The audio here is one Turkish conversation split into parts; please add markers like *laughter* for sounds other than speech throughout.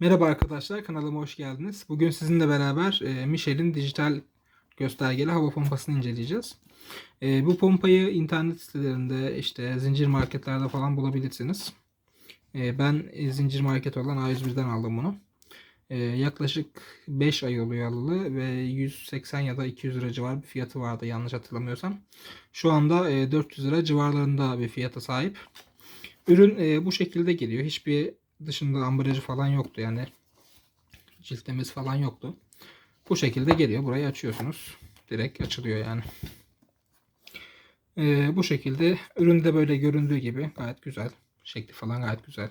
Merhaba arkadaşlar, kanalıma hoş geldiniz. Bugün sizinle beraber e, Michel'in dijital göstergeli hava pompasını inceleyeceğiz. E, bu pompayı internet sitelerinde, işte zincir marketlerde falan bulabilirsiniz. E, ben e, zincir market olan A101'den aldım bunu. E, yaklaşık 5 ay oluyor alalı ve 180 ya da 200 lira civarı bir fiyatı vardı yanlış hatırlamıyorsam. Şu anda e, 400 lira civarlarında bir fiyata sahip. Ürün e, bu şekilde geliyor. Hiçbir dışında ambalajı falan yoktu yani. Ciltlemesi falan yoktu. Bu şekilde geliyor. Burayı açıyorsunuz. Direkt açılıyor yani. Ee, bu şekilde üründe böyle göründüğü gibi gayet güzel. Şekli falan gayet güzel.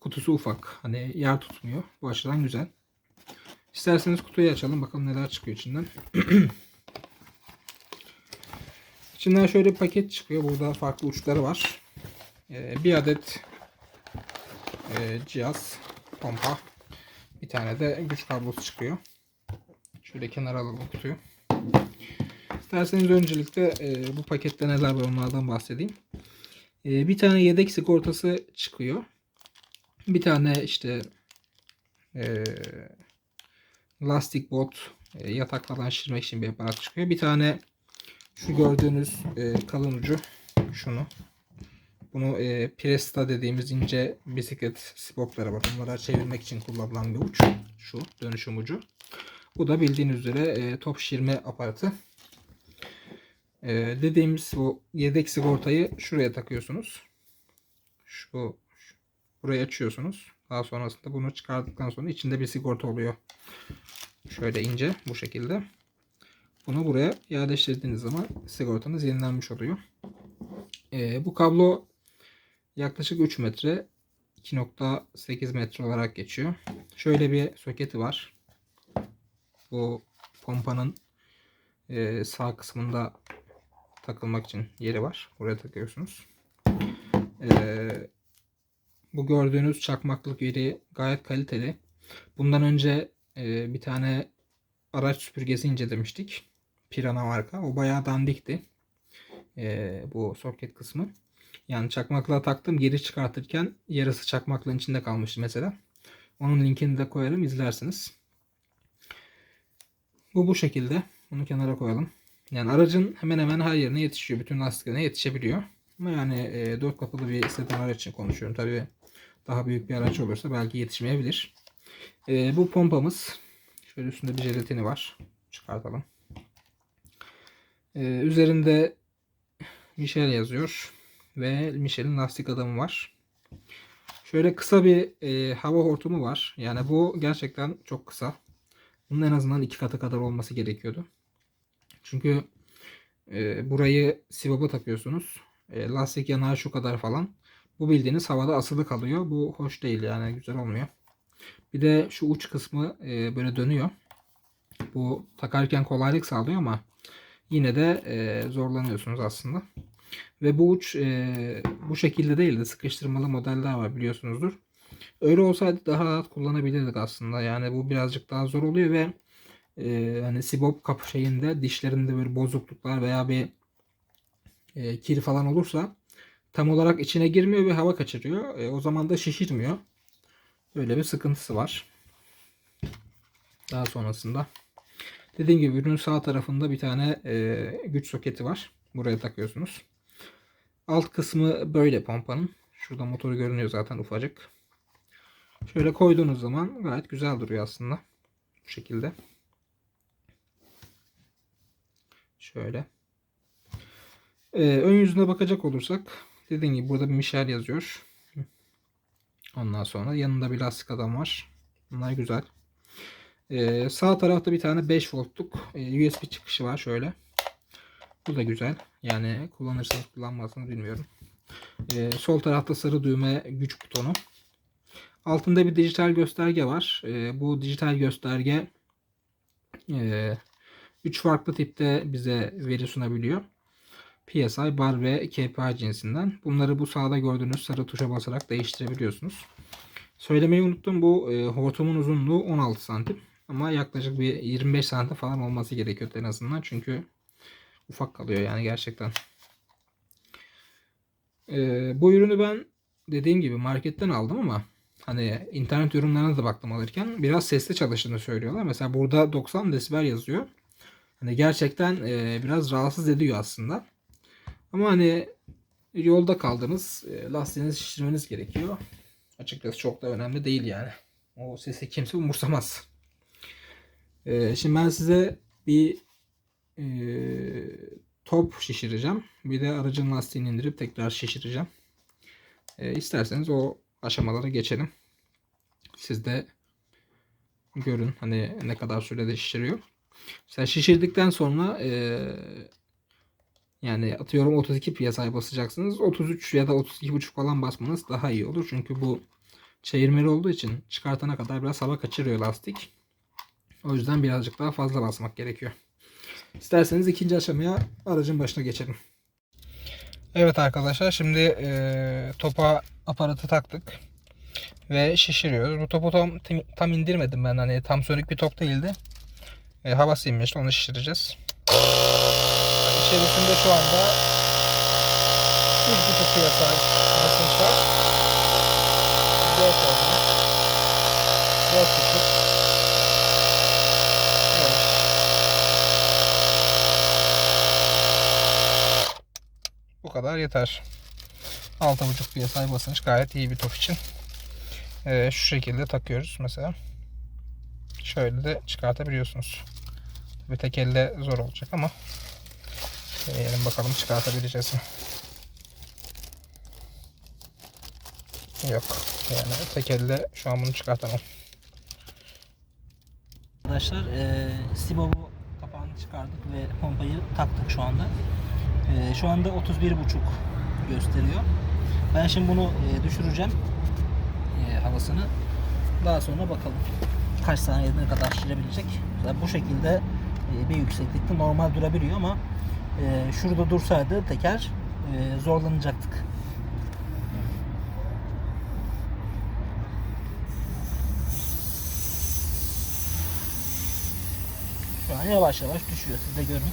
Kutusu ufak. Hani yer tutmuyor. Bu açıdan güzel. İsterseniz kutuyu açalım. Bakalım neler çıkıyor içinden. *clears throat* İçinden şöyle bir paket çıkıyor. Burada farklı uçları var. Ee, bir adet e, cihaz, pompa. Bir tane de güç kablosu çıkıyor. Şöyle kenara alalım kutuyu. İsterseniz öncelikle e, bu pakette neler var onlardan bahsedeyim. E, bir tane yedek sigortası çıkıyor. Bir tane işte e, lastik bot e, yataklardan şişirmek için bir aparat çıkıyor. Bir tane şu gördüğünüz e, kalın ucu şunu bunu e, Presta dediğimiz ince bisiklet sipopları var. Onlara çevirmek için kullanılan bir uç. Şu dönüşüm ucu. Bu da bildiğiniz üzere e, top şişirme aparatı. E, dediğimiz bu yedek sigortayı şuraya takıyorsunuz. Şu burayı açıyorsunuz. Daha sonrasında bunu çıkardıktan sonra içinde bir sigorta oluyor. Şöyle ince bu şekilde. Bunu buraya yerleştirdiğiniz zaman sigortanız yenilenmiş oluyor. E, bu kablo yaklaşık 3 metre 2.8 metre olarak geçiyor. Şöyle bir soketi var. Bu pompanın e, sağ kısmında takılmak için yeri var. Buraya takıyorsunuz. E, bu gördüğünüz çakmaklık yeri gayet kaliteli. Bundan önce e, bir tane araç süpürgesi incelemiştik. Pirana marka. O bayağı dandikti. Bu soket kısmı. Yani çakmaklığa taktım geri çıkartırken yarısı çakmaklığın içinde kalmıştı mesela. Onun linkini de koyarım izlersiniz. Bu bu şekilde. Bunu kenara koyalım. Yani aracın hemen hemen her yerine yetişiyor. Bütün lastiklerine yetişebiliyor. Ama yani e, dört kapılı bir sedan araç için konuşuyorum. Tabii daha büyük bir araç olursa belki yetişmeyebilir. E, bu pompamız. Şöyle üstünde bir jelatini var. Çıkartalım. E, üzerinde Michel yazıyor ve Michelin lastik adamı var. Şöyle kısa bir e, hava hortumu var. Yani bu gerçekten çok kısa. Bunun en azından iki katı kadar olması gerekiyordu. Çünkü e, burayı sivaba takıyorsunuz. E, lastik yanağı şu kadar falan. Bu bildiğiniz havada asılı kalıyor. Bu hoş değil yani güzel olmuyor. Bir de şu uç kısmı e, böyle dönüyor. Bu takarken kolaylık sağlıyor ama yine de e, zorlanıyorsunuz aslında. Ve bu uç e, bu şekilde değil de sıkıştırmalı modeller var biliyorsunuzdur. Öyle olsaydı daha rahat kullanabilirdik aslında. Yani bu birazcık daha zor oluyor ve e, hani sibop kapı şeyinde dişlerinde böyle bozukluklar veya bir e, kir falan olursa tam olarak içine girmiyor ve hava kaçırıyor. E, o zaman da şişirmiyor. Böyle bir sıkıntısı var. Daha sonrasında dediğim gibi ürünün sağ tarafında bir tane e, güç soketi var. Buraya takıyorsunuz. Alt kısmı böyle pompanın. Şurada motoru görünüyor zaten ufacık. Şöyle koyduğunuz zaman gayet güzel duruyor aslında. Bu şekilde. Şöyle. Ee, ön yüzüne bakacak olursak dediğim gibi burada bir Michel yazıyor. Ondan sonra yanında bir lastik adam var. Bunlar güzel. Ee, sağ tarafta bir tane 5 voltluk e, USB çıkışı var şöyle. Bu da güzel. Yani kullanırsınız kullanmazsınız bilmiyorum. Ee, sol tarafta sarı düğme güç butonu. Altında bir dijital gösterge var. Ee, bu dijital gösterge 3 e, farklı tipte bize veri sunabiliyor. PSI, bar ve KPI cinsinden. Bunları bu sağda gördüğünüz sarı tuşa basarak değiştirebiliyorsunuz. Söylemeyi unuttum. Bu e, hortumun uzunluğu 16 santim. Ama yaklaşık bir 25 santim falan olması gerekiyor en azından. Çünkü ufak kalıyor yani gerçekten. Ee, bu ürünü ben dediğim gibi marketten aldım ama Hani internet yorumlarına da baktım alırken biraz sesli çalıştığını söylüyorlar. Mesela burada 90 desibel yazıyor. Hani gerçekten e, biraz rahatsız ediyor aslında. Ama hani yolda kaldınız, e, lastiğinizi şişirmeniz gerekiyor. Açıkçası çok da önemli değil yani. O sesi kimse umursamaz. E, şimdi ben size bir e, top şişireceğim. Bir de aracın lastiğini indirip tekrar şişireceğim. E, isterseniz o aşamalara geçelim. Siz de görün hani ne kadar sürede şişiriyor. Mesela şişirdikten sonra e, yani atıyorum 32 piyasaya basacaksınız. 33 ya da 32,5 falan basmanız daha iyi olur. Çünkü bu çevirmeli olduğu için çıkartana kadar biraz hava kaçırıyor lastik. O yüzden birazcık daha fazla basmak gerekiyor. İsterseniz ikinci aşamaya aracın başına geçelim. Evet arkadaşlar şimdi e, topa aparatı taktık ve şişiriyoruz. Bu topu tam, tam indirmedim ben hani tam sönük bir top değildi. E, havası inmişti onu şişireceğiz. İçerisinde şu anda 3.5 piyasa basınç var. 4 oldu. 4.5 Bu kadar yeter. 6.5 psi basınç gayet iyi bir top için. Ee, şu şekilde takıyoruz mesela. Şöyle de çıkartabiliyorsunuz. Bir tek elle zor olacak ama deneyelim bakalım çıkartabileceğiz mi? Yok. Yani tek elle şu an bunu çıkartamam. Arkadaşlar e, Sibob'u kapağını çıkardık ve pompayı taktık şu anda. E, şu anda 31.5 gösteriyor. Ben şimdi bunu e, düşüreceğim e, havasını. Daha sonra bakalım kaç saniyede ne kadar şişirebilecek. Bu şekilde e, bir yükseklikte normal durabiliyor ama e, şurada dursaydı teker zorlanacaktık. Şu an yavaş yavaş düşüyor. Siz de görün.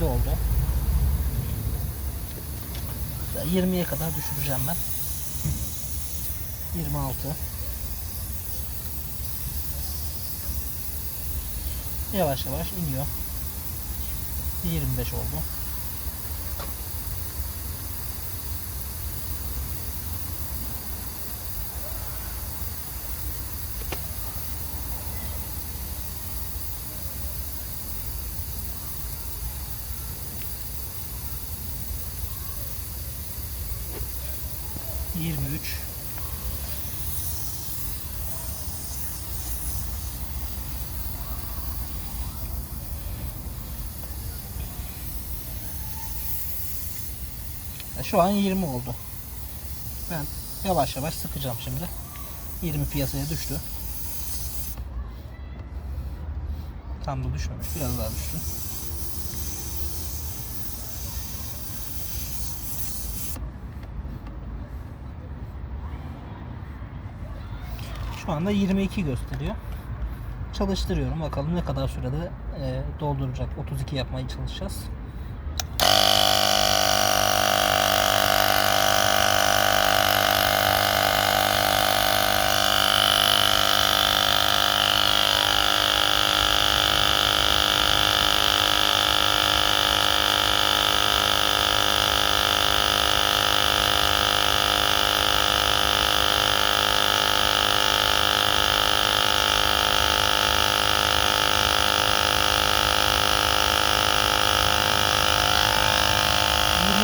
Yirmi yedi oldu. 20'ye kadar düşüreceğim ben. 26 Yavaş yavaş iniyor. 25 oldu. Yirmi üç. Şu an 20 oldu. Ben yavaş yavaş sıkacağım şimdi. 20 piyasaya düştü. Tam da düşmemiş. Biraz daha düştü. Şu anda 22 gösteriyor. Çalıştırıyorum. Bakalım ne kadar sürede e, dolduracak. 32 yapmaya çalışacağız.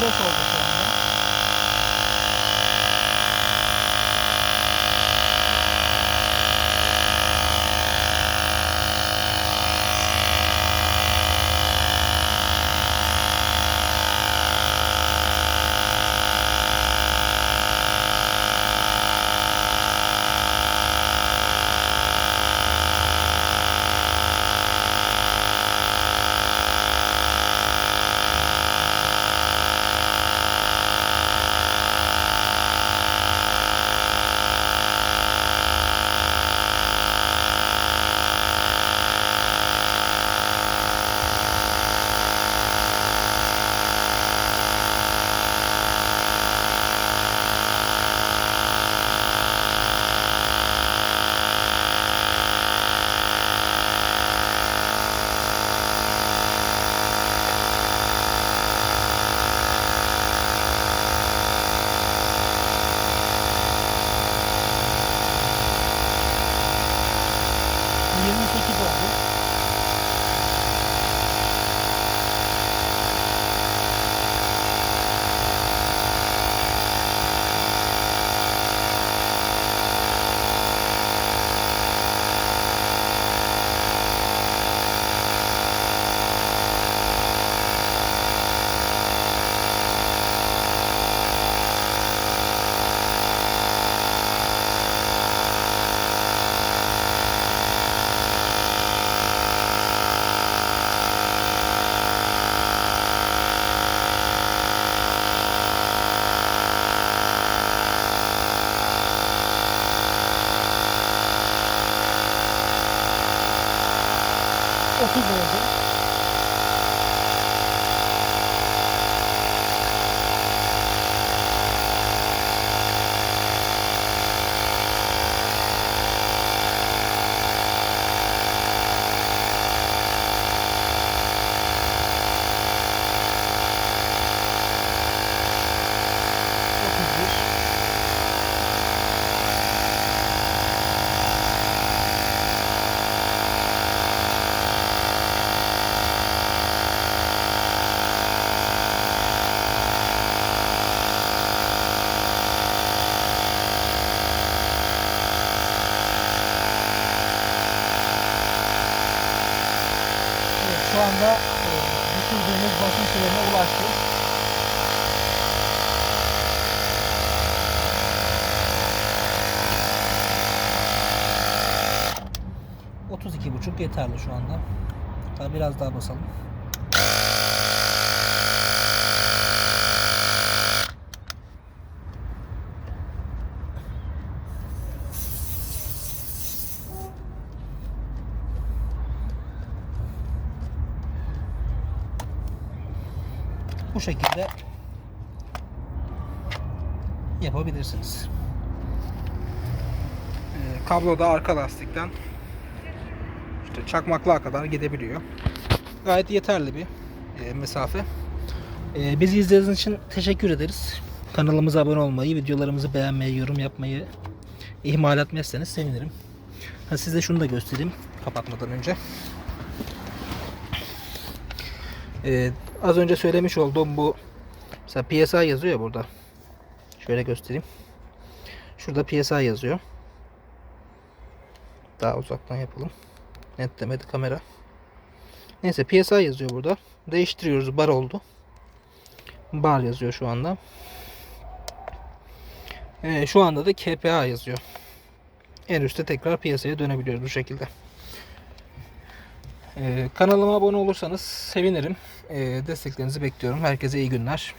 どそうですょうね。ಹಾಕಿಬಹುದು şu anda e, düşürdüğümüz basınç değerine ulaştı. Buçuk yeterli şu anda. Hatta biraz daha basalım. Bu şekilde yapabilirsiniz. Ee, kablo da arka lastikten işte çakmaklığa kadar gidebiliyor. Gayet yeterli bir e, mesafe. Ee, bizi izlediğiniz için teşekkür ederiz. Kanalımıza abone olmayı, videolarımızı beğenmeyi, yorum yapmayı ihmal etmezseniz sevinirim. Ha, size şunu da göstereyim kapatmadan önce. Ee, az önce söylemiş olduğum bu mesela PSI yazıyor ya burada. Şöyle göstereyim. Şurada PSI yazıyor. Daha uzaktan yapalım. Netlemedi kamera. Neyse PSI yazıyor burada. Değiştiriyoruz. Bar oldu. Bar yazıyor şu anda. Ee, şu anda da KPA yazıyor. En üstte tekrar piyasaya dönebiliyoruz bu şekilde. Ee, kanalıma abone olursanız sevinirim. Ee, desteklerinizi bekliyorum. Herkese iyi günler.